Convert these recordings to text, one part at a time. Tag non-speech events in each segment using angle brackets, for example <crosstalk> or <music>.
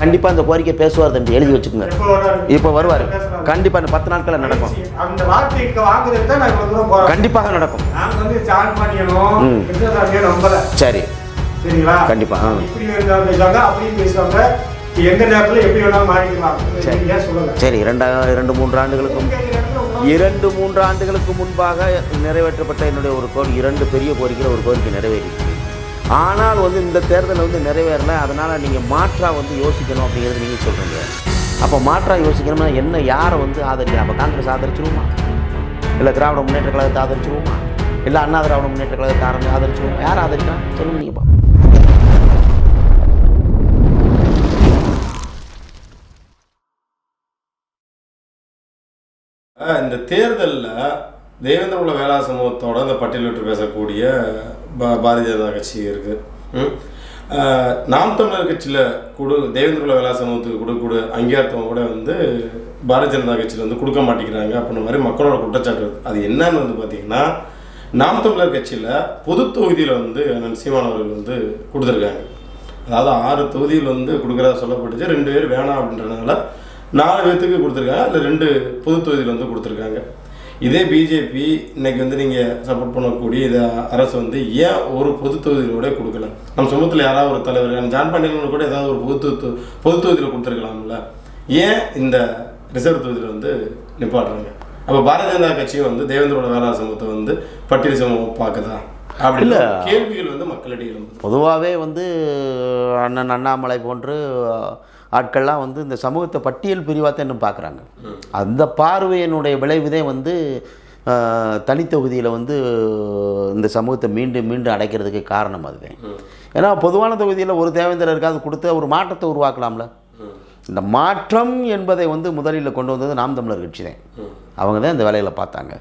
கண்டிப்பாக அந்த கோரிக்கை பேசுவார் தம்பி எழுதி வச்சுக்கோங்க? இப்போ வருவார். கண்டிப்பாக இந்த பத்து நாட்களில் நடக்கும். அந்த கண்டிப்பாக நடக்கும். சரி. சரிங்களா? கண்டிப்பா, ஆ. இப்படி இருந்தா பேசுவாங்க அப்படியும் பேசுவாங்க. எந்த நேரத்துல எப்படி வேணாலும் மாறிக்கலாம். சரி. சரி இரண்டா இரண்டு மூன்று ஆண்டுகளுக்கு உங்க இடத்துல உங்க- இரண்டு மூன்று ஆண்டுகளுக்கு முன்பாக நிறைவேற்றப்பட்ட என்னுடைய ஒரு கோரிக்கை இரண்டு பெரிய கோரிக்கையில் ஒரு கோரிக்கை நிறைவேறிச்சு ஆனால் வந்து இந்த தேர்தல் வந்து நிறைவேறலை அதனால் நீங்கள் மாற்றாக வந்து யோசிக்கணும் அப்படிங்கிறது நீங்கள் சொல்கிறீங்க அப்போ மாற்றாக யோசிக்கணும்னா என்ன யாரை வந்து ஆதரிக்கலாம் அப்போ காங்கிரஸ் ஆதரிச்சிருவோமா? இல்லை திராவிட முன்னேற்ற கழகத்தை ஆதரிச்சிருவோமா? இல்லை அண்ணா திராவிட முன்னேற்ற கழகத்தை ஆரம்பி ஆதரிச்சிருவோமா? யார் ஆதரிக்கலாம் சொல்லுங்க நீங்கள் இந்த தேர்தலில் தேவேந்திர உள்ள வேளா சமூகத்தோட இந்த பட்டியலிட்டு பேசக்கூடிய பா பாரதிய ஜனதா கட்சி இருக்கு. ம். ஆஹ் நாம் தமிழர் கட்சியில் கொடு தேவேந்திர குல வேளா சமூகத்துக்கு கொடுக்கக்கூடிய அங்கீகாரத்துவம் கூட வந்து பாரதிய ஜனதா கட்சியில் வந்து கொடுக்க மாட்டேங்கிறாங்க அப்படின்ற மாதிரி மக்களோட குற்றச்சாட்டு. அது என்னன்னு வந்து பார்த்தீங்கன்னா நாம் தமிழர் கட்சியில் பொது தொகுதியில் வந்து அண்ணன் சீமான் அவர்கள் வந்து கொடுத்துருக்காங்க. அதாவது ஆறு தொகுதியில் வந்து கொடுக்குறதா சொல்லப்பட்டுச்சு. ரெண்டு பேர் வேணாம் அப்படின்றதுனால நாலு பேர்த்துக்கு கொடுத்துருக்காங்க. அதில் ரெண்டு பொது தொகுதியில் வந்து கொடுத்துருக்காங்க. இதே பிஜேபி இன்னைக்கு வந்து நீங்கள் சப்போர்ட் பண்ணக்கூடிய இதை அரசு வந்து ஏன் ஒரு பொது தொகுதியிலோட கொடுக்கல? நம்ம சமூகத்தில் யாராவது ஒரு தலைவர் ஜான் பாண்டியன் கூட ஏதாவது ஒரு பொது பொது தொகுதியில் கொடுத்துருக்கலாம்ல. ஏன் இந்த ரிசர்வ் தொகுதியில் வந்து நிப்பாட்டுறாங்க? அப்போ பாரதிய ஜனதா கட்சியும் வந்து தேவேந்திரோட வேளாண் சமூகத்தை வந்து பட்டியல் சமூகம் பார்க்குதா அப்படி. கேள்விகள் வந்து மக்களிடையே பொதுவாகவே வந்து அண்ணன் அண்ணாமலை போன்று ஆட்கள்லாம் வந்து இந்த சமூகத்தை பட்டியல் பிரிவாக தான் இன்னும் பார்க்குறாங்க. அந்த பார்வையினுடைய விளைவுதே வந்து தனித்தொகுதியில் வந்து இந்த சமூகத்தை மீண்டும் மீண்டும் அடைக்கிறதுக்கு காரணம் அதுதான் ஏன்னா பொதுவான தொகுதியில் ஒரு தேவேந்திரர் இருக்காது கொடுத்து ஒரு மாற்றத்தை உருவாக்கலாம்ல. இந்த மாற்றம் என்பதை வந்து முதலில் கொண்டு வந்தது நாம் தமிழர் கட்சி தான். அவங்க தான் இந்த வேலையில் பார்த்தாங்க.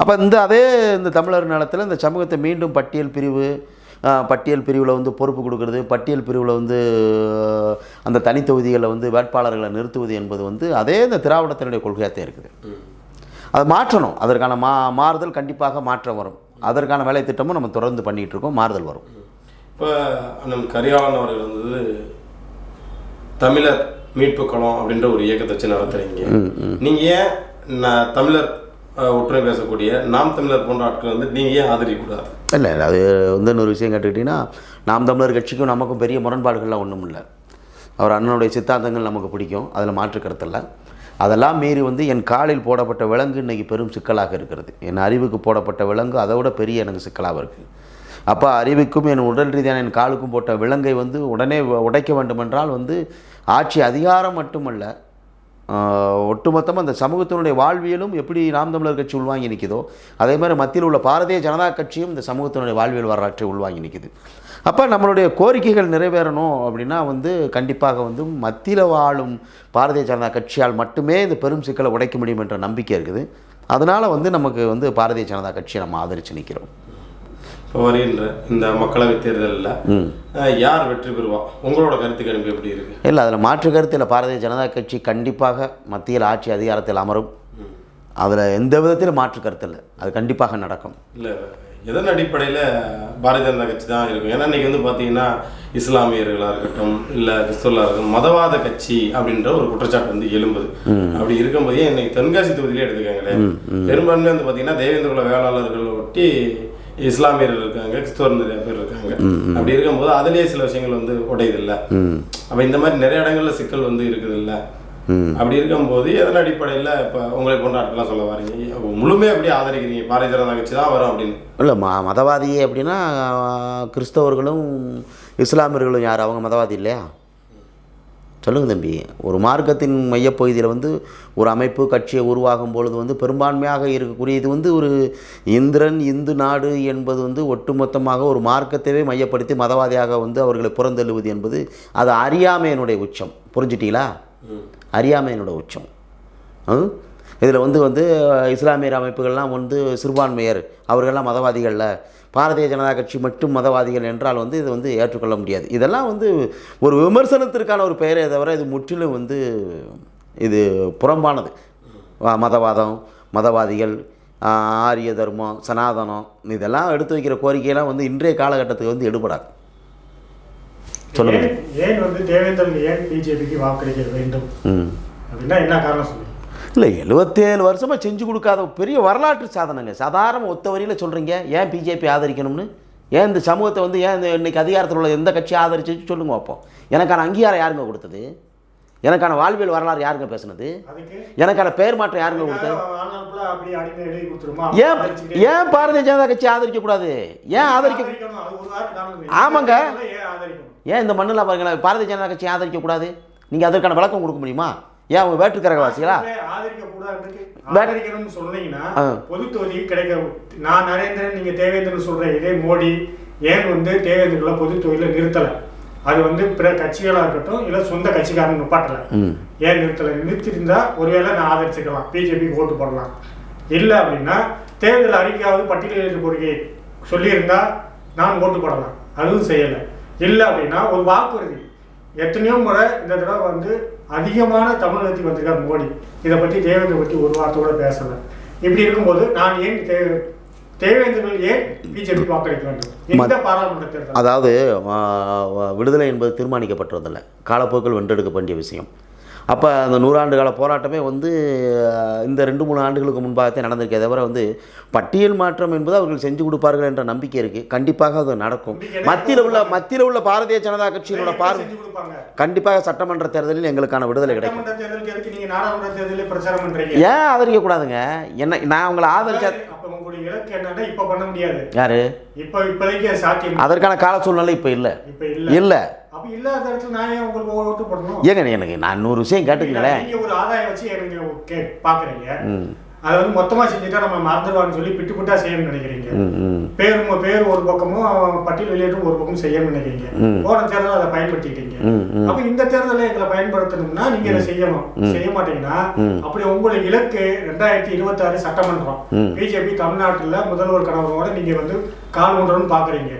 அப்போ இந்த அதே இந்த தமிழர் நிலத்தில் இந்த சமூகத்தை மீண்டும் பட்டியல் பிரிவு பட்டியல் பிரிவில் வந்து பொறுப்பு கொடுக்கறது. பட்டியல் பிரிவில் வந்து அந்த தனித்தொகுதிகளில் வந்து வேட்பாளர்களை நிறுத்துவது என்பது வந்து அதே இந்த திராவிடத்தினுடைய கொள்கையாகத்தான் இருக்குது. அது மாற்றணும். அதற்கான மா மாறுதல் கண்டிப்பாக மாற்றம் வரும். அதற்கான வேலை திட்டமும் நம்ம தொடர்ந்து பண்ணிகிட்டு இருக்கோம். மாறுதல் வரும். இப்போ அண்ணன் கரிகாலன் அவர்கள் வந்து தமிழர் மீட்பு களம் அப்படின்ற ஒரு இயக்கத்தை வச்சு நடத்துறீங்க. நீங்க ஏன் தமிழர் ஒற்றுமை பேசக்கூடிய நாம் தமிழர் போன்ற ஆட்கள் வந்து நீங்கள் ஏன் ஆதரிக்கக்கூடாது? இல்லை இல்லை அது வந்து இன்னொரு விஷயம் கேட்டுக்கிட்டிங்கன்னா நாம் தமிழர் கட்சிக்கும் நமக்கும் பெரிய முரண்பாடுகள்லாம் ஒன்றும் இல்லை. அவர் அண்ணனுடைய சித்தாந்தங்கள் நமக்கு பிடிக்கும் அதில் மாற்று அதெல்லாம் மீறி வந்து என் காலில் போடப்பட்ட விலங்கு இன்றைக்கி பெரும் சிக்கலாக இருக்கிறது. என் அறிவுக்கு போடப்பட்ட விலங்கு அதை விட பெரிய எனக்கு சிக்கலாக இருக்குது அப்போ அறிவுக்கும் என் உடல் ரீதியான என் காலுக்கும் போட்ட விலங்கை வந்து உடனே உடைக்க வேண்டுமென்றால் வந்து ஆட்சி அதிகாரம் மட்டுமல்ல ஒட்டுமொத்தமாக அந்த சமூகத்தினுடைய வாழ்வியலும் எப்படி நாம் தமிழர் கட்சி உள்வாங்கி நிற்கிதோ அதே மாதிரி மத்தியில் உள்ள பாரதிய ஜனதா கட்சியும் இந்த சமூகத்தினுடைய வாழ்வியல் வரலாற்றை உள்வாங்கி நிற்கிது. அப்போ நம்மளுடைய கோரிக்கைகள் நிறைவேறணும் அப்படின்னா வந்து கண்டிப்பாக வந்து மத்தியில் வாழும் பாரதிய ஜனதா கட்சியால் மட்டுமே இந்த பெரும் சிக்கலை உடைக்க முடியும் என்ற நம்பிக்கை இருக்குது. அதனால் வந்து நமக்கு வந்து பாரதிய ஜனதா கட்சியை நம்ம ஆதரித்து நிற்கிறோம். இப்போ வருகின்ற இந்த மக்களவை தேர்தலில் யார் வெற்றி பெறுவா? உங்களோட கருத்து கணிப்பு எப்படி இருக்கு? இல்லை அதில் மாற்று கருத்தில் பாரதிய ஜனதா கட்சி கண்டிப்பாக மத்தியில் ஆட்சி அதிகாரத்தில் அமரும். அதில் எந்த விதத்திலும் மாற்று கருத்து இல்லை. அது கண்டிப்பாக நடக்கும். இல்லை எதன் அடிப்படையில் பாரதிய ஜனதா கட்சி தான் இருக்கும்? ஏன்னா இன்னைக்கு வந்து பார்த்தீங்கன்னா இஸ்லாமியர்களாக இருக்கட்டும் இல்லை கிறிஸ்தவர்களாக இருக்கட்டும் மதவாத கட்சி அப்படின்ற ஒரு குற்றச்சாட்டு வந்து எழும்புது. அப்படி இருக்கும்போதே இன்னைக்கு தென்காசி தொகுதியிலே எடுத்துக்காங்களேன். பெரும்பான்மை வந்து பார்த்தீங்கன்னா தேவேந்திர குல வேளாளர்கள் ஒட்டி இஸ்லாமியர்கள் இருக்காங்க கிறிஸ்தவர் நிறைய பேர் இருக்காங்க. அப்படி இருக்கும்போது அதுலேயே சில விஷயங்கள் வந்து உடையுது இல்லை அப்போ இந்த மாதிரி நிறைய இடங்கள்ல சிக்கல் வந்து இருக்குது இல்லை அப்படி இருக்கும்போது எதன் அடிப்படையில் இப்போ உங்களை போன்ற ஆட்கள்லாம் சொல்ல வரீங்க? முழுமையாக எப்படி ஆதரிக்கிறீங்க? பாரதிய ஜனதா கட்சி தான் வரும் அப்படின்னு. இல்லை ம மதவாதியே அப்படின்னா கிறிஸ்தவர்களும் இஸ்லாமியர்களும் யார்? அவங்க மதவாதி இல்லையா? சொல்லுங்கள் தம்பி. ஒரு மார்க்கத்தின் மையப்பகுதியில் வந்து ஒரு அமைப்பு கட்சியை உருவாகும் பொழுது வந்து பெரும்பான்மையாக இருக்கக்கூடிய இது வந்து ஒரு இந்திரன் இந்து நாடு என்பது வந்து ஒட்டுமொத்தமாக ஒரு மார்க்கத்தையே மையப்படுத்தி மதவாதியாக வந்து அவர்களை புறந்தள்ளுவது என்பது அது அறியாமையினுடைய உச்சம். புரிஞ்சிட்டீங்களா? அறியாமையினுடைய உச்சம். இதில் வந்து வந்து இஸ்லாமியர் அமைப்புகள்லாம் வந்து சிறுபான்மையர். அவர்கள்லாம் மதவாதிகளில். பாரதிய ஜனதா கட்சி மட்டும் மதவாதிகள் என்றால் வந்து இது வந்து ஏற்றுக்கொள்ள முடியாது. இதெல்லாம் வந்து ஒரு விமர்சனத்திற்கான ஒரு பெயரே தவிர இது முற்றிலும் வந்து இது புறம்பானது. மதவாதம் மதவாதிகள் ஆரிய தர்மம் சனாதனம் இதெல்லாம் எடுத்து வைக்கிற கோரிக்கையெல்லாம் வந்து இன்றைய காலகட்டத்துக்கு வந்து எடுபடாது. சொல்லுங்க. ஏன் வந்து தேவேந்திரன் ஏன் பிஜேபிக்கு வாக்களிக்க வேண்டும்? அப்படின்னா என்ன காரணம் சொல்லுங்க. இல்லை எழுபத்தேழு வருஷமாக செஞ்சு கொடுக்காத பெரிய வரலாற்று சாதனைங்க. சாதாரண ஒத்த வரியில் சொல்கிறீங்க ஏன் பிஜேபி ஆதரிக்கணும்னு? ஏன் இந்த சமூகத்தை வந்து ஏன் இந்த இன்னைக்கு அதிகாரத்தில் உள்ள எந்த கட்சி ஆதரிச்சு சொல்லுங்க பார்ப்போம் எனக்கான அங்கீகாரம் யாருங்க கொடுத்தது? எனக்கான வாழ்வியல் வரலாறு யாருங்க பேசுனது? எனக்கான பெயர் மாற்றம் யாருங்க கொடுத்தது? ஏன் ஏன் பாரதிய ஜனதா கட்சி ஆதரிக்க கூடாது? ஏன் ஆதரிக்க ஆமாங்க. ஏன் இந்த மண்ணில் பாருங்களேன் பாரதிய ஜனதா கட்சி ஆதரிக்க கூடாது? நீங்கள் அதற்கான விளக்கம் கொடுக்க முடியுமா? ஏன் அவங்க வேற்றுக்கரகவாசிகளா ஆதரிக்க கூடாது வேற- ஆதரிக்கணும்னு சொன்னீங்கன்னா. பொது தொகுதி கிடைக்க நான் நரேந்திரன் நீங்க தேவேந்திரன் சொல்ற இதே மோடி ஏன் வந்து தேவேந்திரங்களை பொது தொகுதியில நிறுத்தல? அது வந்து பிற கட்சிகளா இருக்கட்டும் இல்ல சொந்த கட்சிக்காரன் நிப்பாட்டல. ஏன் நிறுத்தல? நிறுத்திருந்தா ஒருவேளை நான் ஆதரிச்சுக்கலாம். பிஜேபிக்கு ஓட்டு போடலாம். இல்ல அப்படின்னா தேர்தல் அறிக்கையாவது பட்டியலிட்டு கோரிக்கை சொல்லியிருந்தா நான் ஓட்டு போடலாம். அதுவும் செய்யல. இல்ல அப்படின்னா ஒரு வாக்குறுதி. எத்தனையோ முறை இந்த தடவை வந்து அதிகமான தமிழகத்துக்கு வந்திருக்கார் மோடி. இதை பத்தி தேவேந்திர பத்தி ஒரு வார்த்தை கூட பேசல. இப்படி இருக்கும்போது நான் ஏன் தே தேவேந்திரர்கள் ஏன் பிஜேபி வாக்களிக்க வேண்டும்? இந்த பாராளுமன்ற அதாவது விடுதலை என்பது தீர்மானிக்கப்பட்டதில்லை காலப்போக்கில் வென்றெடுக்க வேண்டிய விஷயம். அப்போ அந்த நூறாண்டு கால போராட்டமே வந்து இந்த ரெண்டு மூணு ஆண்டுகளுக்கு முன்பாகத்தே நடந்திருக்கே தவிர வந்து பட்டியல் மாற்றம் என்பது அவர்கள் செஞ்சு கொடுப்பார்கள் என்ற நம்பிக்கை இருக்குது கண்டிப்பாக அது நடக்கும். மத்தியில் உள்ள மத்தியில் உள்ள பாரதிய ஜனதா கட்சியினோட பார்வை கொடுப்பாங்க. கண்டிப்பாக சட்டமன்ற தேர்தலில் எங்களுக்கான விடுதலை கிடைக்கும். ஏன் ஆதரிக்கக்கூடாதுங்க என்ன நான் உங்களை ஆதரிச்சா யாரு? இப்ப இப்போதைக்கு அது சாத்தியம். அதற்கான கால சூழ்நிலை இப்போ இல்லை. இப்ப இல்ல. இல்லை. அப்ப இல்லாத இடத்துல நான் ஏன் உங்களுக்கு ஓட்டு போடணும்? ஏங்க எனக்கு நான் நூறு விஷயம் கேட்டுங்களேன் நீங்க ஒரு ஆதாயம் வச்சு எனக்கு கே பாக்குறீங்க. ம். அதை வந்து மொத்தமா செஞ்சுட்டா நம்ம மறந்துடுவான்னு சொல்லி பிட்டு பிட்டா செய்யணும்னு நினைக்கிறீங்க. பேர் பேர் ஒரு பக்கமும் பட்டியல் வெளியேற்றும் ஒரு பக்கமும் செய்யணும்னு நினைக்கிறீங்க. போன தேர்தல் அதை பயன்படுத்திட்டீங்க. அப்ப இந்த தேர்தலை எங்களை பயன்படுத்தணும்னா நீங்க இதை செய்யணும். செய்ய மாட்டீங்கன்னா. அப்படி உங்களுடைய இலக்கு ரெண்டாயிரத்தி இருபத்தி ஆறு சட்டமன்றம். பிஜேபி தமிழ்நாட்டுல முதல்வர் கனவோட நீங்க வந்து கால் ஒன்றன்னு பாக்குறீங்க.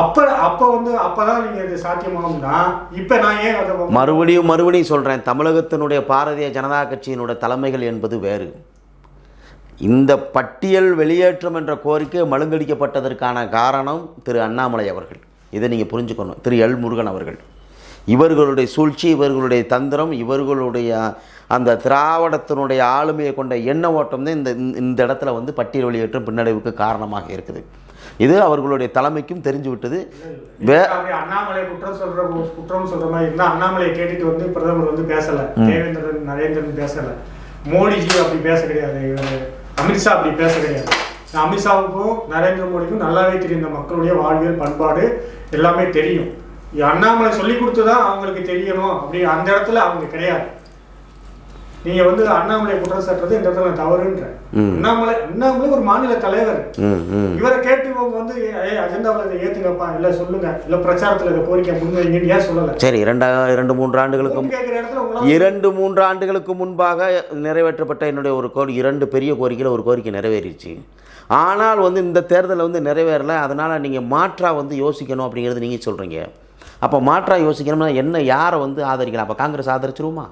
அப்போ அப்போ வந்து அப்போதான் நீங்கள் இது சாத்தியமாகும்னா இப்போ நான் ஏன் அதை மறுபடியும் மறுபடியும் சொல்கிறேன் தமிழகத்தினுடைய பாரதிய ஜனதா கட்சியினுடைய தலைமைகள் என்பது வேறு. இந்த பட்டியல் வெளியேற்றம் என்ற கோரிக்கை மழுங்கடிக்கப்பட்டதற்கான காரணம் திரு அண்ணாமலை அவர்கள். இதை நீங்கள் புரிஞ்சுக்கணும். திரு எல் முருகன் அவர்கள். இவர்களுடைய சூழ்ச்சி இவர்களுடைய தந்திரம் இவர்களுடைய அந்த திராவிடத்தினுடைய ஆளுமையை கொண்ட எண்ண ஓட்டம் தான் இந்த இந்த இடத்துல வந்து பட்டியல் வெளியேற்றம் பின்னடைவுக்கு காரணமாக இருக்குது. இது அவர்களுடைய தலைமைக்கும் தெரிஞ்சு விட்டது வே அண்ணாமலை குற்றம் சொல்ற குற்றம் சொல்ற மாதிரி இருந்தா அண்ணாமலையை கேட்டுட்டு வந்து பிரதமர் வந்து பேசல. தேவேந்திரன் நரேந்திரன் பேசல. மோடிஜி அப்படி பேச கிடையாது. அமித்ஷா அப்படி பேச கிடையாது. அமித்ஷாவுக்கும் நரேந்திர மோடிக்கும் நல்லாவே தெரியும். இந்த மக்களுடைய வாழ்வியல் பண்பாடு எல்லாமே தெரியும். அண்ணாமலை சொல்லி கொடுத்துதான் அவங்களுக்கு தெரியணும். அப்படி அந்த இடத்துல அவங்க கிடையாது. நீங்க வந்து அண்ணாமலை குற்றம் சாட்டுறது இந்த இடத்துல தவறுன்ற. அண்ணாமலை அண்ணாமலை ஒரு மாநில தலைவர். இவரை கேட்டு இவங்க வந்து ஏய் அஜெண்டாவில் இதை ஏத்துங்கப்பா இல்ல சொல்லுங்க இல்ல பிரச்சாரத்துல இதை கோரிக்கை முன்வைங்கன்னு ஏன் சொல்லல? சரி இரண்டா இரண்டு மூன்று ஆண்டுகளுக்கு இரண்டு மூன்று ஆண்டுகளுக்கு முன்பாக நிறைவேற்றப்பட்ட என்னுடைய ஒரு கோரி இரண்டு பெரிய கோரிக்கையில் ஒரு கோரிக்கை நிறைவேறிச்சு. ஆனால் வந்து இந்த தேர்தலில் வந்து நிறைவேறல அதனால் நீங்கள் மாற்றா வந்து யோசிக்கணும் அப்படிங்கிறது நீங்கள் சொல்கிறீங்க அப்போ மாற்றா யோசிக்கணும்னா என்ன யாரை வந்து ஆதரிக்கலாம்? அப்போ காங்கிரஸ் ஆதரிச்சிருவோமா?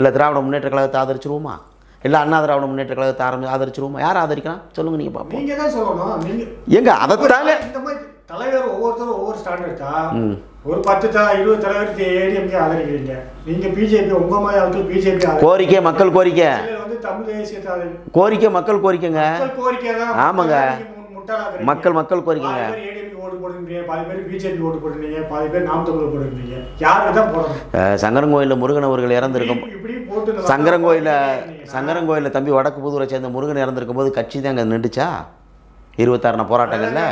இல்லை திராவிட முன்னேற்ற கழகத்தை ஆதரிச்சிருவோமா? இல்லை அண்ணா திராவிட முன்னேற்ற கழகத்தை ஆரம்பி ஆதரிச்சிருவோமா? யார் ஆதரிக்கலாம்? சொல்லுங்கள் நீங்கள் பார்ப்போம் நீங்க தான் சொல்லணும். நீங்க ஏங்க அதைத்தாங்க இந்த மாதிரி தலைவர் ஒவ்வொருத்தரும் ஒவ்வொரு ஸ்டாண்டர்ட். ஒரு பத்து இருபது தலைவருக்கு ஏடிஎம்கே ஆதரிக்கிறீங்க. நீங்க பிஜேபி உங்க மாதிரி ஆட்கள் பிஜேபி கோரிக்கை மக்கள் கோரிக்கை. வந்து தமிழ் ஆதரி கோரிக்கை மக்கள் கோரிக்கைங்க. கோரிக்கை ஆமாங்க. மக்கள் மக்கள் கோரிக்கைங்க. ஓட்டு பாதி பேர் பிஜேபி ஓட்டு போடுறீங்க பாதி பேர் நாம் தமிழ் போடுறீங்க யாருக்கு தான் போடணும்? அஹ், சங்கரங்கோயிலில் முருகன் அவர்கள் இறந்திருக்கும் சங்கரங்கோயில மக்கள் சங்கரங்கோயில தம்பி வடக்கு புதூரை சேர்ந்த முருகன் இறந்திருக்கும் போது கட்சி தான் அங்கே நின்றுச்சா? இருபத்தாறுன போராட்டங்கள்ல?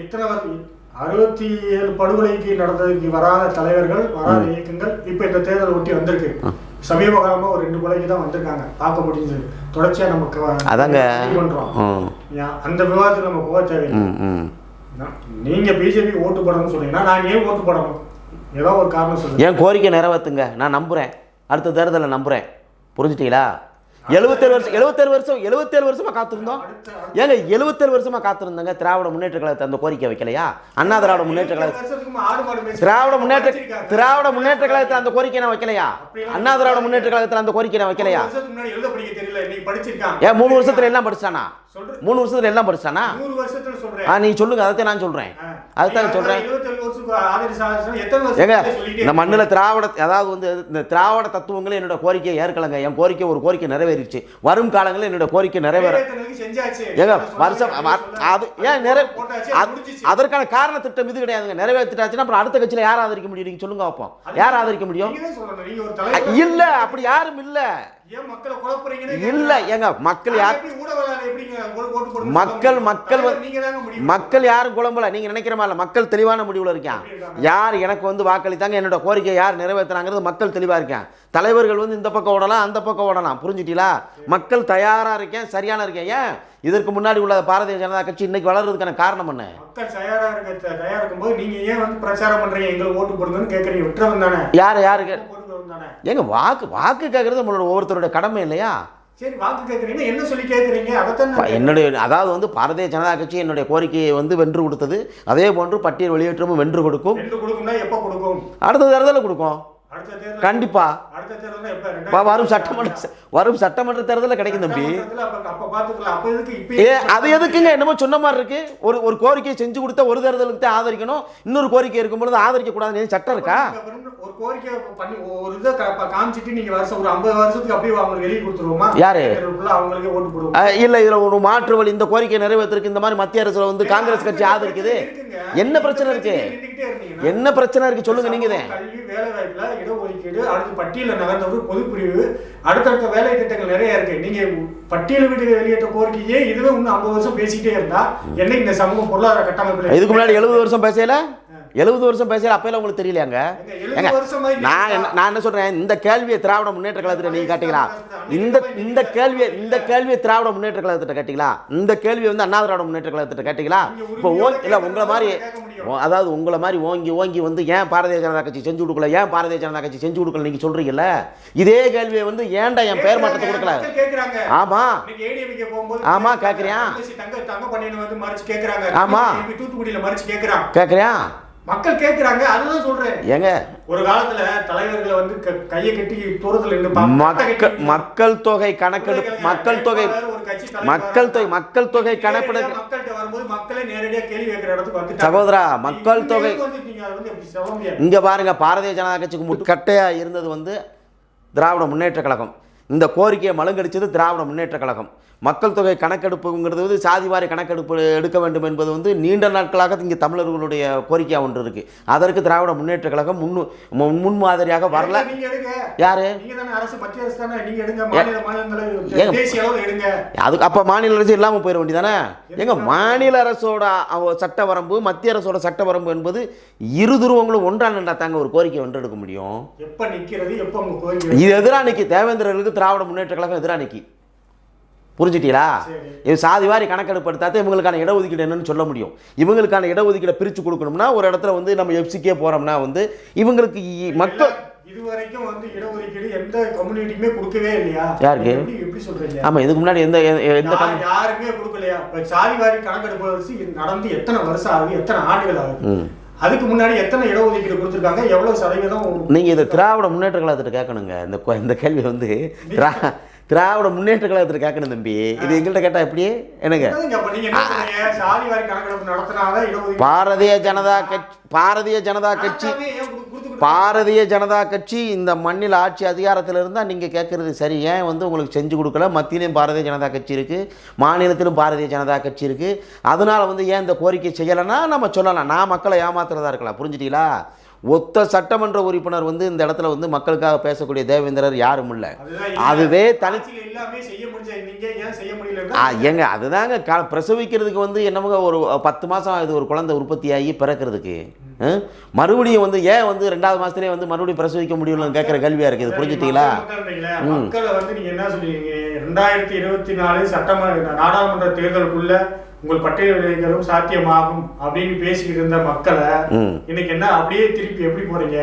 இத்தனை அறுபத்தி ஏழு படுகொலைக்கு நடந்ததுக்கு வராத தலைவர்கள் வராத இயக்கங்கள் இப்ப இந்த தேர்தல் ஒட்டி வந்திருக்கு. சமீப காலமா ஒரு ரெண்டு கொலைக்கு தான் வந்திருக்காங்க. பார்க்க முடிஞ்சது. தொடர்ச்சியா நமக்கு அதாங்க. அந்த விவாதத்துக்கு நம்ம போக தேவையில்லை. ம் ம் நான் நீங்க பிஜேபி ஓட்டு போடணும்னு சொன்னீங்கன்னா நான் ஏன் ஓட்டு போடணும்? ஏதோ ஒரு காரணம் சொல்லுங்க. என் கோரிக்கை நிறைவேற்றுங்க நான் நம்புகிறேன் அடுத்த தேர்தலில் நம்புகிறேன் புரிஞ்சுட்டீங்களா? எழுபத்தேழு வருஷம் எழுபத்தேழு வருஷம் எழுபத்தேழு வருஷமா காத்திருந்தோம். ஏங்க எழுபத்தேழு வருஷமா காத்திருந்தங்க. திராவிட முன்னேற்ற கழகத்தை அந்த கோரிக்கை வைக்கலையா? அண்ணா திராவிட முன்னேற்ற மேய்ச்சி- திராவிட முன்னேற்ற. திராவிட முன்னேற்ற கழகத்தில் அந்த கோரிக்கை நான் வைக்கலையா? அண்ணா திராவிட முன்னேற்ற கழகத்தில் அந்த கோரிக்கை நான் வைக்கலையா? ஏன் மூணு வருஷத்துல எல்லாம் படிச்சானா? மூணு வருஷத்துல எல்லாம் படிச்சானா? சொல்றேன். ஆ நீ சொல்லுங்க அதை நான் சொல்றேன். எத்தனை வருஷம் ஏங்க இந்த மண்ணில் திராவிட அதாவது வந்து இந்த திராவிட தத்துவங்களே என்னோட கோரிக்கையை ஏற்கலங்க. என் கோரிக்கை ஒரு கோரிக்கை நிறைவேறிடுச்சு. வரும் காலங்களில் என்னோட கோரிக்கை நிறைவேற ஏங்க வருஷம் அது. ஏன் நிறை போட்டாச்சு, அது- முடிஞ்சிச்சு. அதற்கான காரண திட்டம் இது கிடையாதுங்க. நிறைவேற்றிட்டாச்சுன்னா அப்புறம் அடுத்த கட்சியில் யார் ஆதரிக்க முடியும்? நீங்க சொல்லுங்க பார்ப்போம். யார் ஆதரிக்க முடியும்? நீங்க. நீங்க இல்ல அப்படி யாரும் இல்ல. இல்ல ஏங்க மக்கள். யார் மக்கள்? மக்கள் மக்கள் யாரும் குழம்பல. நீங்க நினைக்கிற மாதிரி இல்ல. மக்கள் தெளிவான முடிவுல இருக்கான் யார் எனக்கு வந்து வாக்களித்தாங்க என்னோட கோரிக்கை யார் நிறைவேற்றினாங்கிறது மக்கள் தெளிவா இருக்கேன். தலைவர்கள் வந்து இந்த பக்கம் ஓடலாம் அந்த பக்கம் ஓடலாம். புரிஞ்சுட்டீங்களா? மக்கள் தயாரா இருக்கேன் சரியான இருக்கேன். ஏன்? இதற்கு முன்னாடி உள்ள பாரதிய ஜனதா கட்சி இன்னைக்கு வளர்றதுக்கான காரணம் என்ன? மக்கள் தயாரா இருக்க தயாரா இருக்கும்போது நீங்க ஏன் வந்து பிரச்சாரம் பண்றீங்க? எங்களுக்கு ஓட்டு போடுங்கன்னு கேக்குறீங்க. விட்டுறவன் தானே. யார் யாருக்கு தானே ஏங்க வாக்கு வாக்கு கேட்கறது நம்மளோட ஒவ்வொருத்தரோட கடமை இல்லையா? சரி வாக்கு கேக்குறீங்க. என்ன சொல்லி கேக்குறீங்க? அதைத்தான் என்னுடைய அதாவது வந்து பாரதிய ஜனதா கட்சி என்னுடைய கோரிக்கையை வந்து வென்று கொடுத்தது. அதே போன்று பட்டியல் வெளியேற்றமும் வென்று கொடுக்கும். ரெண்டு கொடுக்கும்னா எப்ப கொடுக்கும்? அடுத்த தேர்தலில் கொடுக்கும். கண்டிப்பா. அடுத்த எப்ப? வரும் சட்டமன்ற வரும் சட்டமன்ற தேர்தலில் கிடைக்கும் தம்பி. ஏ அது எதுக்குங்க? என்னமோ சொன்ன மாதிரி இருக்கு. ஒரு ஒரு கோரிக்கையை செஞ்சு கொடுத்தா ஒரு தேர்தலுக்கு தான் ஆதரிக்கணும். இன்னொரு கோரிக்கை இருக்கும் பொழுது ஆதரிக்க கூடாதுன்னு சட்டம் இருக்கா? ஒரு கோரிக்கை பண்ணி ஒரு இதை காமிச்சிட்டு நீங்க வருஷம் ஒரு ஐம்பது வருஷத்துக்கு அப்படியே அவங்களுக்கு வெளியே கொடுத்துருவோமா? யாரு? அவங்களுக்கே ஓட்டு போடுவோம்? இல்ல இதுல ஒரு மாற்று வழி இந்த கோரிக்கை நிறைவேற்றுறதுக்கு இந்த மாதிரி மத்திய அரசுல வந்து காங்கிரஸ் கட்சி ஆதரிக்குது. என்ன பிரச்சனை இருக்கு? என்ன? பிரச்சனை இருக்கு? சொல்லுங்க நீங்க கல்வி வேலை வாய்ப்புல இடஒதுக்கீடு அடுத்து பட்டியல நகர்ந்தவர் பொதுப்பிரிவு அடுத்தடுத்த வேலை திட்டங்கள் நிறைய இருக்கு. நீங்க பட்டியல் வீட்டு வெளியேற்ற கோரிக்கையே இதுவே இன்னும் ஐம்பது வருஷம் பேசிக்கிட்டே இருந்தா என்னைக்கு இந்த சமூக பொருளாதார கட்டமைப்புல இதுக்கு முன்னாடி எழுபது வருஷம் பேசல? எழுபது வருஷம் பேசல அப்பெல்லாம் உங்களுக்கு தெரியலையாங்க? நான் நான் என்ன சொல்றேன்? இந்த கேள்வியை திராவிட முன்னேற்ற கழகத்தில் நீங்க கேட்டீங்களா? இந்த இந்த கேள்வியை இந்த கேள்வியை திராவிட முன்னேற்ற கழகத்திட்ட கேட்டீங்களா? இந்த கேள்வியை வந்து அண்ணா திராவிட முன்னேற்ற கழகத்திட்ட கேட்டீங்களா? இப்போ ஓ இல்ல உங்களை மாதிரி அதாவது உங்களை மாதிரி ஓங்கி ஓங்கி வந்து ஏன் பாரதிய ஜனதா கட்சி செஞ்சு கொடுக்கல? ஏன் பாரதிய ஜனதா கட்சி செஞ்சு கொடுக்கல நீங்க சொல்றீங்கல்ல? இதே கேள்வியை வந்து ஏன்டா என் பெயர் மாற்றத்தை கொடுக்கல? மக்கள் கேக்குறாங்க? ஆமா. இன்னைக்கு ADMK போகும்போது ஆமா, கேக்குறியா? தங்கச்சி தங்க தங்க பண்ணியனை வந்து மறிச்சு கேக்குறாங்க. ஆமா. இப்ப தூத்துக்குடியில மறிச்சு கேக்குறான். கேட்குறியா மக்கள் கேக்குறாங்க அதுதான் சொல்றேன். ஏங்க? ஒரு காலத்துல தலைவர்களை வந்து கையை கட்டி தூரத்துல பட்டை மக்கள் தொகை கணக்கெடுப்பு மக்கள் தொகை மக்கள் தொகை மக்கள் தொகை கணக்கெடு வரும்போது மக்களே நேரடியா கேள்வி கேட்கிற இடத்துக்கு வந்துட்டாங்க. சகோதரா, மக்கள் தொகை- வந்து. இங்க பாருங்க பாரதிய ஜனதா கட்சிக்கு முட்டுக்கட்டையா இருந்தது வந்து திராவிட முன்னேற்ற கழகம். இந்த கோரிக்கையை மழுங்கடிச்சது திராவிட முன்னேற்ற கழகம். மக்கள் தொகை கணக்கெடுப்புங்கிறது வந்து சாதிவாரி கணக்கெடுப்பு எடுக்க வேண்டும் என்பது வந்து நீண்ட நாட்களாக இங்கே தமிழர்களுடைய கோரிக்கையாக ஒன்று இருக்கு. அதற்கு திராவிட முன்னேற்ற கழகம் முன்னு மு- முன்மாதிரியாக வரல. யாரு? அதுக்கு அப்போ மாநில அரசு இல்லாமல் போயிட வேண்டியதானே? எங்க மாநில அரசோட சட்ட வரம்பு மத்திய அரசோட சட்ட வரம்பு என்பது இரு துருவங்களும் ஒன்றா நின்றா தாங்க ஒரு கோரிக்கை முடியும். எப்ப உங்க கோரிக்கை இது எதிரா நிக்கி தேவேந்திரர்களுக்கு திராவிட முன்னேற்ற கழகம் எதிரா நிக்கி புரிஞ்சிட்டீங்களா. இது சாதி வாரி கணக்கெடுப்பு எடுத்தாதான் இவங்களுக்கான இடஒதுக்கீடு என்னன்னு சொல்ல முடியும். இவங்களுக்கான இடஒதுக்கீடை பிரித்து கொடுக்கணும்னா ஒரு இடத்துல வந்து நம்ம எஃப்சிக்கே போறோம்னா வந்து இவங்களுக்கு மக்கள் இதுவரைக்கும் வந்து இடஒதுக்கீடு எந்த கம்யூனிட்டியுமே கொடுக்கவே இல்லையா? யாருக்கு? எப்படி சொல்றீங்க? ஆமா இதுக்கு முன்னாடி எந்த எந்த யாருமே கொடுக்கலையா? இப்ப சாதிவாரி கணக்கெடுப்பு நடந்து எத்தனை வருஷம் ஆகுது எத்தனை ஆண்டுகள் ஆகுது. அதுக்கு முன்னாடி எத்தனை இடஒதுக்கீடு கொடுத்திருக்காங்க? எவ்வளவு சதவீதம் நீங்க இதை திராவிட முன்னேற்ற கழகத்திட்ட கேட்கணுங்க. இந்த இந்த கேள்வி வந்து திராவிட முன்னேற்ற கழகத்திட்ட கேட்கணும் தம்பி. இது எங்கள்கிட்ட கேட்டா எப்படி? என்னங்க பாரதிய ஜனதா கட்சி பாரதிய ஜனதா கட்சி பாரதிய ஜனதா கட்சி இந்த மண்ணில் ஆட்சி அதிகாரத்தில் இருந்தால் நீங்கள் கேட்குறது சரி. ஏன் வந்து உங்களுக்கு செஞ்சு கொடுக்கல? மத்தியிலையும் பாரதிய ஜனதா கட்சி இருக்குது மாநிலத்திலும் பாரதிய ஜனதா கட்சி இருக்குது அதனால வந்து ஏன் இந்த கோரிக்கை செய்யலைன்னா நம்ம சொல்லலாம். நான் மக்களை ஏமாத்துறதா இருக்கலாம். புரிஞ்சுட்டீங்களா? ஒத்த சட்டமன்ற உறுப்பினர் வந்து இந்த இடத்துல வந்து மக்களுக்காக பேசக்கூடிய தேவேந்திரர் யாரும் இல்லை. அதுவே தனி ஏங்க அதுதாங்க. க பிரசவிக்கிறதுக்கு வந்து என்னமோ ஒரு பத்து மாதம் ஆகுது ஒரு குழந்தை உற்பத்தி ஆகி பிறக்கிறதுக்கு? மறுபடியும் வந்து ஏன் வந்து ரெண்டாவது மாதத்துலேயே வந்து மறுபடியும் பிரசவிக்க முடியலன்னு கேட்குற கேள்வியாக இருக்குது. புரிஞ்சுட்டீங்களா? மக்களை வந்து நீங்க என்ன சொல்றீங்க? ரெண்டாயிரத்தி இருபத்தி நாலு சட்டமன்ற நாடாளுமன்ற தேர்தலுக்குள்ள உங்கள் பட்டியல் வெளியிடும் சாத்தியமாகும் அப்படின்னு பேசிக்கிட்டு இருந்த மக்களை இன்னைக்கு என்ன அப்படியே திருப்பி எப்படி போறீங்க?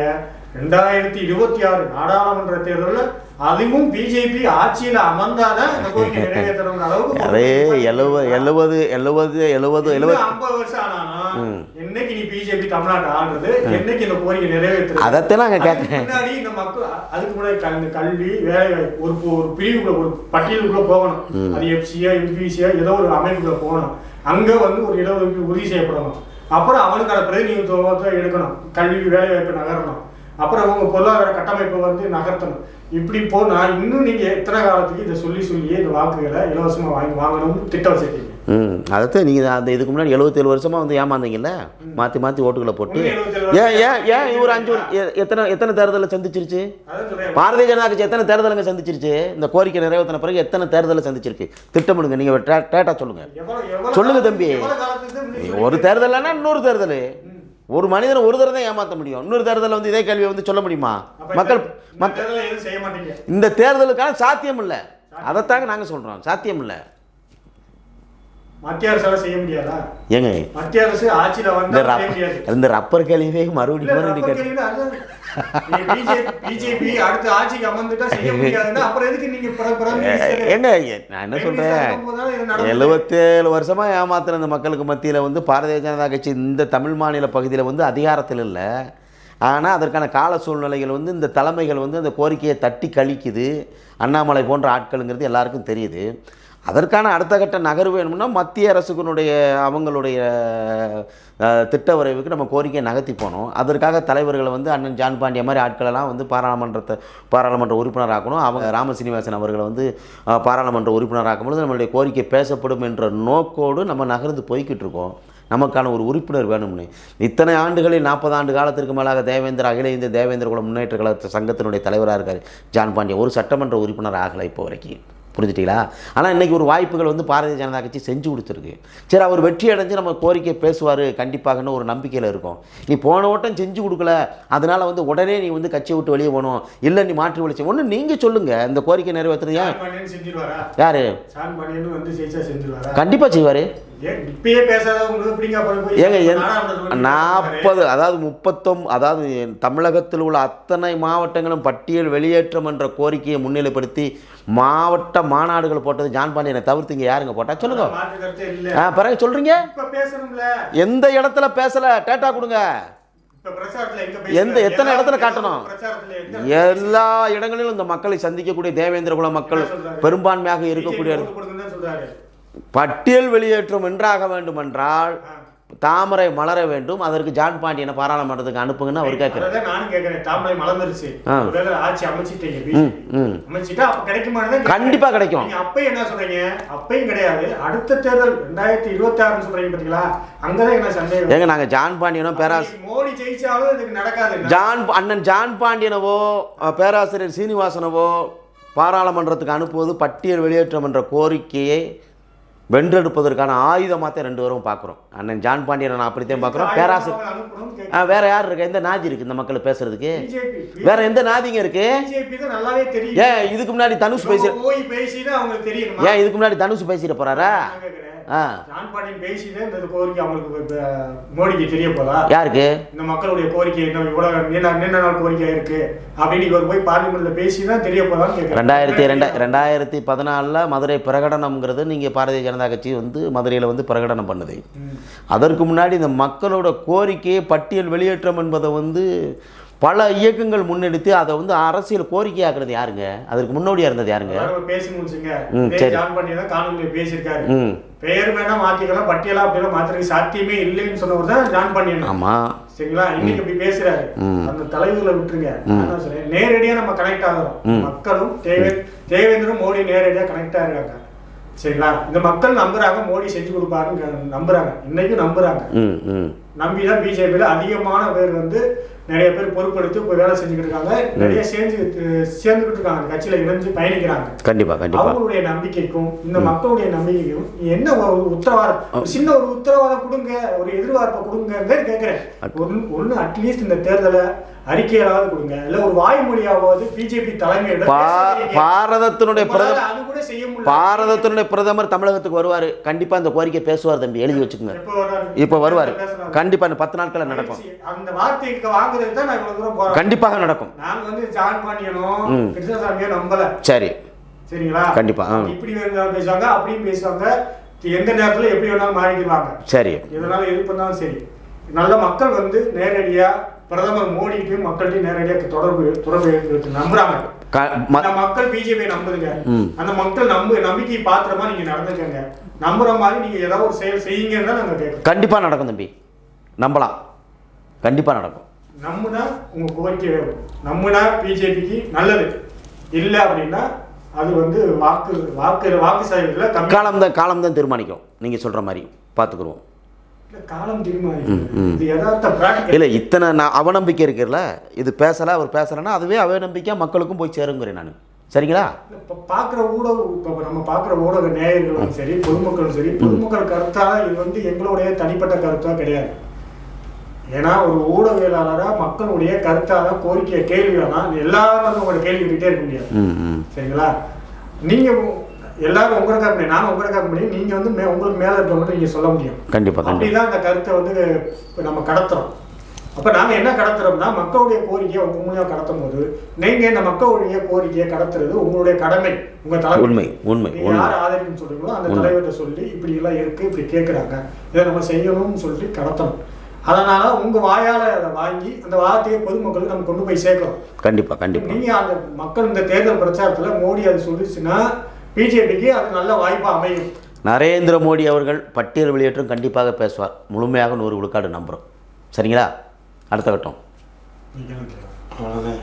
ரெண்டாயிரத்தி இருபத்தி ஆறு நாடாளுமன்ற தேர்தல்ல அதுவும் பிஜேபி ஆட்சியில அமர்ந்தாதான் இந்த கோரிக்கை நிறைவேற்றணும் அளவுக்கு <laughs> அதே எழுபது எழுபது எழுபது எழுபது எழுபது ஐம்பது வருஷம் ஆனாலும். என்னைக்கு நீ பிஜேபி தமிழ்நாடு ஆள்றது என்னைக்கு இந்த கோரிக்கை நிறைவேற்றுறது? அதைத்தான் நாங்கள் கேட்குறேன் முன்னாடி இந்த மக்கள் அதுக்கு முன்னாடி இந்த கல்வி வேலை ஒரு ஒரு பிரிவுக்குள்ள ஒரு பட்டியலுக்குள்ள போகணும். அது எஃப்சியா யூபிசியா ஏதோ ஒரு அமைப்புக்குள்ள போகணும். அங்க வந்து ஒரு இடஒதுக்கீடு உறுதி செய்யப்படணும். அப்புறம் அவனுக்கான பிரதிநிதித்துவத்தை எடுக்கணும். கல்வி வேலை வாய்ப்பு நகரணும். அப்புறம் அவங்க பொருளாதார கட்டமைப்பை வந்து நகர்த்தணும். இப்படி போனா இன்னும் நீங்க எத்தனை காலத்துக்கு இதை சொல்லி சொல்லியே இந்த வாக்குகளை இலவசமா வாங்கி வாங்கணும்னு திட்டம் வச்சிருக்கீங்க. ம் அதைத்தான் நீங்கள் அந்த இதுக்கு முன்னாடி எழுபத்தேழு வருஷமாக வந்து ஏமாந்தீங்கல்ல? மாற்றி மாற்றி ஓட்டுகளை போட்டு. இன்னும் 77 ஏன் ஏன் ஏன் இவர் அஞ்சு எத்தனை எத்தனை தேர்தலை சந்திச்சிருச்சு? பாரதிய ஜனதா கட்சி எத்தனை தேர்தலுங்க சந்திச்சிருச்சு? இந்த கோரிக்கை நிறைவேற்றின பிறகு எத்தனை தேர்தலை சந்திச்சிருக்கு? திட்டமிடுங்க நீங்கள் டேட்டா சொல்லுங்கள் எவ்வளவு எவ்வளவு சொல்லுங்க தம்பி. ஒரு? தேர்தல்னா இன்னொரு தேர்தல். ஒரு மனிதனை ஒரு தடவை தான் ஏமாற்ற முடியும். இன்னொரு தேர்தலில் வந்து இதே கேள்வியை வந்து சொல்ல முடியுமா? மக்கள் மாட்டீங்க. இந்த தேர்தலுக்கான சாத்தியம் இல்லை அதைத்தாங்க நாங்கள் சொல்கிறோம் சாத்தியம் இல்லை மத்திய அரசால செய்ய முடியாதா? ஏங்க? மத்திய அரசு ஆட்சியில இந்த வந்தா ரப்பர் கேள்வியே மறுபடியும் மறுபடியும் பிஜேபி அடுத்த ஆட்சிக்கு அமர்ந்துட்டா செய்ய முடியாதுன்னா அப்புறம் எதுக்கு நீங்க பிற- பிற minister? ஏங்க நான் என்ன நடந்தது. எழுபத்தேழு வருஷமாக ஏமாத்துற இந்த மக்களுக்கு மத்தியில் வந்து பாரதிய ஜனதா கட்சி இந்த தமிழ் மாநில பகுதியில் வந்து அதிகாரத்தில் இல்லை. ஆனால் அதற்கான கால சூழ்நிலைகள் வந்து இந்த தலைமைகள் வந்து அந்த கோரிக்கையை தட்டி கழிக்குது. அண்ணாமலை போன்ற ஆட்களுங்கிறது எல்லாருக்கும் தெரியுது. அதற்கான அடுத்த கட்ட நகர்வு வேணும்னா மத்திய அரசுக்குனுடைய அவங்களுடைய திட்ட வரைவுக்கு நம்ம கோரிக்கையை நகர்த்தி போனோம் அதற்காக தலைவர்களை வந்து அண்ணன் ஜான் பாண்டிய மாதிரி ஆட்களெல்லாம் வந்து பாராளுமன்றத்தை பாராளுமன்ற உறுப்பினராகணும் அவங்க ராமசீனிவாசன் அவர்களை வந்து பாராளுமன்ற உறுப்பினராகும் பொழுது நம்மளுடைய கோரிக்கை பேசப்படும் என்ற நோக்கோடு நம்ம நகர்ந்து போய்கிட்டு இருக்கோம். நமக்கான ஒரு உறுப்பினர் வேணும்னு. இத்தனை ஆண்டுகளில் நாற்பது ஆண்டு காலத்திற்கு மேலாக தேவேந்திர அகில இந்திய தேவேந்திர குல முன்னேற்ற கழக சங்கத்தினுடைய தலைவராக இருக்கார் ஜான் பாண்டியன் ஒரு சட்டமன்ற உறுப்பினர் ஆகலை இப்போ வரைக்கும். புரிஞ்சுட்டீங்களா? ஆனால் இன்றைக்கி ஒரு வாய்ப்புகள் வந்து பாரதிய ஜனதா கட்சி செஞ்சு கொடுத்துருக்கு. சரி அவர் வெற்றி அடைஞ்சு நம்ம கோரிக்கை பேசுவார் கண்டிப்பாகன்னு ஒரு நம்பிக்கையில் இருக்கும். நீ போன ஓட்டம் செஞ்சு கொடுக்கல. அதனால் வந்து உடனே நீ வந்து கட்சியை விட்டு வெளியே போகணும். இல்லை நீ மாற்றி ஒழிச்சு ஒன்று நீங்கள் சொல்லுங்கள் இந்த கோரிக்கை நிறைவேற்றுறது ஏன்? யார்? கண்டிப்பாக செய்வார். ஏங்க நாற்பது அதாவது முப்பத்தொம் அதாவது தமிழகத்தில் உள்ள அத்தனை மாவட்டங்களும் பட்டியல் வெளியேற்றம் என்ற கோரிக்கையை முன்னிலைப்படுத்தி மாவட்ட மாநாடுகள் போட்டது ஜான் பாண்டியனை. தவிர்த்து இங்கே யாருங்க போட்டா? சொல்லுங்க. ஆ பிறகு சொல்றீங்க. எந்த இடத்துல பேசல? டேட்டா கொடுங்க. எந்த? எத்தனை இடத்துல காட்டணும்? எல்லா இடங்களிலும் இந்த மக்களை சந்திக்கக்கூடிய தேவேந்திர குல மக்கள் பெரும்பான்மையாக இருக்கக்கூடிய பட்டியல் வெளியேற்றம் என்றாக வேண்டுமென்றால். தாமரை மலர வேண்டும். அதற்கு ஜான் பாண்டியனை பாராளுமன்றத்துக்கு அனுப்புங்கன்னு அவர் கேட்கிறார். அதான் நானும் கேக்குறேன் தாமரை மலர்ந்துருச்சு. ஆட்சி அமைச்சிட்டீங்க அப்ப. கண்டிப்பா கிடைக்கும். நீங்க அப்பயும் என்ன சொல்றீங்க? அப்பயும் கிடையாது. அடுத்த தேர்தல் ரெண்டாயிரத்தி இருபத்தி ஆறுன்னு சொல்றீங்க பாத்தீங்களா? அங்கதான் என்ன சந்தேகம்? ஏங்க நாங்கள் ஜான் பாண்டியனும் பேராஸ் மோடி ஜெயிச்சாலும் இதுக்கு நடக்காது ஜான் அண்ணன் ஜான் பாண்டியனவோ பேராசிரியர் சீனிவாசனவோ பாராளுமன்றத்துக்கு அனுப்புவது பட்டியல் வெளியேற்றம் என்ற கோரிக்கையை வென்றெடுப்பதற்கான ஆயுதமாக தான் ரெண்டு பேரும் பார்க்குறோம். அண்ணன் ஜான் பாண்டியனை நான் அப்படித்தான் பார்க்குறோம். கேக்குறேன். ஆ, வேற யார் இருக்கு? எந்த நாதி இருக்கு இந்த மக்கள் பேசுறதுக்கு? BJP வேற எந்த நாதிங்க இருக்கு? ஏன் இதுக்கு முன்னாடி தனுஷ் பேசி ஏன் இதுக்கு முன்னாடி தனுஷ் பேசிட்டு போறாரா? இந்த கோரிக்கை அவங்களுக்கு மோடிக்கு தெரிய போதா யாருக்கு இந்த மக்களுடைய கோரிக்கை என்ன இவ்வளவு நீண்ட நீண்ட நாள் கோரிக்கை இருக்கு அப்படின்னு இவர் போய் பார்லிமெண்ட்ல பேசிதான் தெரிய போதான்னு கேக்குறேன். ரெண்டாயிரத்தி ரெண்டா ரெண்டாயிரத்தி பதினாலில் மதுரை பிரகடனம்ங்கிறது நீங்கள் பாரதிய ஜனதா கட்சி வந்து மதுரையில் வந்து பிரகடனம் பண்ணுது. அதற்கு முன்னாடி இந்த மக்களோட கோரிக்கையை பட்டியல் வெளியேற்றம் என்பதை வந்து பல இயக்கங்கள் முன்னெடுத்து அதை வந்து அரசியல் கோரிக்கையாக்குறது யாருங்க? அதற்கு முன்னோடியாக இருந்தது யாருங்க? பேசி முடிச்சுங்க. பேசியிருக்காரு. பெயர் வேணா மாத்திக்கலாம் பட்டியலா அப்படிலாம் மாத்துறதுக்கு சாத்தியமே இல்லைன்னு சொன்னவர் தான் ஜான் பாண்டியன் ஆமாம் சரிங்களா? இன்னைக்கு இப்படி பேசுறாரு. அந்த தலைவர்களை விட்டுருங்க. நேரடியா நம்ம கனெக்ட் ஆகுறோம். மக்களும் தேவே தேவேந்திரும் மோடி நேரடியா கனெக்ட் ஆகுறாங்க சரிங்களா? இந்த மக்கள் நம்புறாங்க மோடி செஞ்சு கொடுப்பாருன்னு நம்புறாங்க. இன்னைக்கும் நம்புறாங்க. ம் ம். நம்பி தான் பிஜேபியில் அதிகமான பேர் வந்து நிறைய பேர் பொறுப்பெடுத்து இப்போ வேலை செஞ்சுக்கிட்டு இருக்காங்க. நிறைய சேர்ந்து சேர்ந்துக்கிட்டு இருக்காங்க. அந்த கட்சியில இணைஞ்சு பயணிக்கிறாங்க. கண்டிப்பாக கண்டிப்பாக அவங்களுடைய நம்பிக்கைக்கும் இந்த மக்களுடைய நம்பிக்கைக்கும் என்ன ஒரு உத்தரவாதம்? சின்ன ஒரு உத்தரவாதம் கொடுங்க ஒரு எதிர்பார்ப்பை கொடுங்க கேட்கிறேன் ஒன்னு ஒன்னு அட்லீஸ்ட் இந்த தேர்தலை அறிக்கையாவது கொடுங்க. இல்ல ஒரு வாய்மொழியாவது பிஜேபி தலைமையிட பா பேச வைங்க. பாரதத்தினுடைய பிரதமர் பாரதத்தினுடைய பிரதமர் தமிழகத்துக்கு வருவார். கண்டிப்பாக இந்த கோரிக்கை பேசுவார் தம்பி. எழுதி வச்சுக்கோங்க? இப்போ வருவார். பேசுறாரு. கண்டிப்பாக இந்த பத்து நாட்களில் நடக்கும். அந்த வார்த்தைக்கு வாங்குறதுக்கு தான் நான் இவ்வளவு தூரம் போறேன். கண்டிப்பாக நடக்கும். நாங்க வந்து ஜான் பாண்டியனும் ம். கிருஷ்ணசாமியும் நம்பல. சரி. சரிங்களா? கண்டிப்பா. இப்படி வேணாலும் பேசுவாங்க அப்படியும் பேசுவாங்க. எந்த நேரத்துல எப்படி வேணாலும் மாறிக்குவாங்க சரி. எதனால எது பண்ணாலும் சரி. நல்ல மக்கள் வந்து நேரடியா பிரதமர் மோடிக்கும் மக்கள்கிட்ட நேரடியா தொடர்பு தொடர்பு நம்புறாங்க. மக்கள் பிஜேபி நம்புதுங்க. அந்த மக்கள் நம்பு நம்பிக்கை பாத்திரமா நீங்க நடந்துக்கங்க. நம்புற மாதிரி நீங்க ஏதாவது ஒரு செயல் செய்யுங்கன்னு தான் நாங்க கண்டிப்பாக நடக்கும் தம்பி. நம்பலாம். கண்டிப்பாக நடக்கும். நம்புனா உங்க கோரிக்கை வேணும். நம்புனா பிஜேபிக்கு நல்லது. இல்லை அப்படின்னா அது வந்து வாக்கு வாக்கு வாக்கு கம்மி காலம் தான் காலம் தான் தீர்மானிக்கும். நீங்கள் சொல்கிற மாதிரி பார்த்துக்குருவோம் காலம் தீர்மானிக்கும். இல்லை இத்தனை நான் அவநம்பிக்கை இருக்குல்ல? இது பேசலை அவர் பேசலைன்னா அதுவே அவநம்பிக்கையாக மக்களுக்கும் போய் சேருங்கிறேன் நான். சரிங்களா? இப்போ பார்க்குற ஊடக இப்போ நம்ம பார்க்குற ஊடக நேயர்களும் சரி பொதுமக்களும் சரி பொதுமக்கள் கருத்தாக இது வந்து எங்களுடைய தனிப்பட்ட கருத்தாக கிடையாது. ஏன்னா ஒரு ஊடகவியலாளராக மக்களுடைய கருத்தாக கோரிக்கை கேள்வியானா எல்லாரும் வந்து உங்களோட கேள்வி கேட்டுட்டே இருக்க முடியாது. சரிங்களா? நீங்க உ- எல்லாரும் உங்களை முடியும் நானும் உங்களை கேட்க முடியும் நீங்க வந்து மே- உங்களுக்கு மேல இருக்கவங்க நீங்க சொல்ல முடியும். கண்டிப்பாக அப்படிதான் அந்த கருத்தை வந்து நம்ம கடத்துறோம். அப்ப நாம என்ன கடத்துறோம்னா மக்களுடைய கோரிக்கையை உங்க மூலியமா கடத்தும் போது நீங்க இந்த மக்களுடைய கோரிக்கையை கடத்துறது உங்களுடைய கடமை உங்க தலைமை உண்மை உண்மை யார் ஆதரிக்கணும்னு சொல்றீங்களோ அந்த. தலைவர்கிட்ட சொல்லி இப்படி எல்லாம் இருக்கு இப்படி கேட்குறாங்க இதை நம்ம செய்யணும்னு சொல்லி கடத்தணும். அதனால உங்க வாயால அதை வாங்கி அந்த வார்த்தையை பொதுமக்களுக்கு நம்ம கொண்டு போய் சேர்க்கிறோம் கண்டிப்பாக கண்டிப்பாக நீங்க அந்த மக்கள் இந்த தேர்தல் பிரச்சாரத்துல மோடி அது சொல்லிச்சுன்னா பிஜேபிக்கு அது நல்ல வாய்ப்பா அமையும். நரேந்திர மோடி அவர்கள் பட்டியல் வெளியேற்றம் கண்டிப்பாக பேசுவார். முழுமையாக நூறு விழுக்காடு நம்புகிறோம் சரிங்களா? அடுத்த கட்டம்? அவ்வளோதான்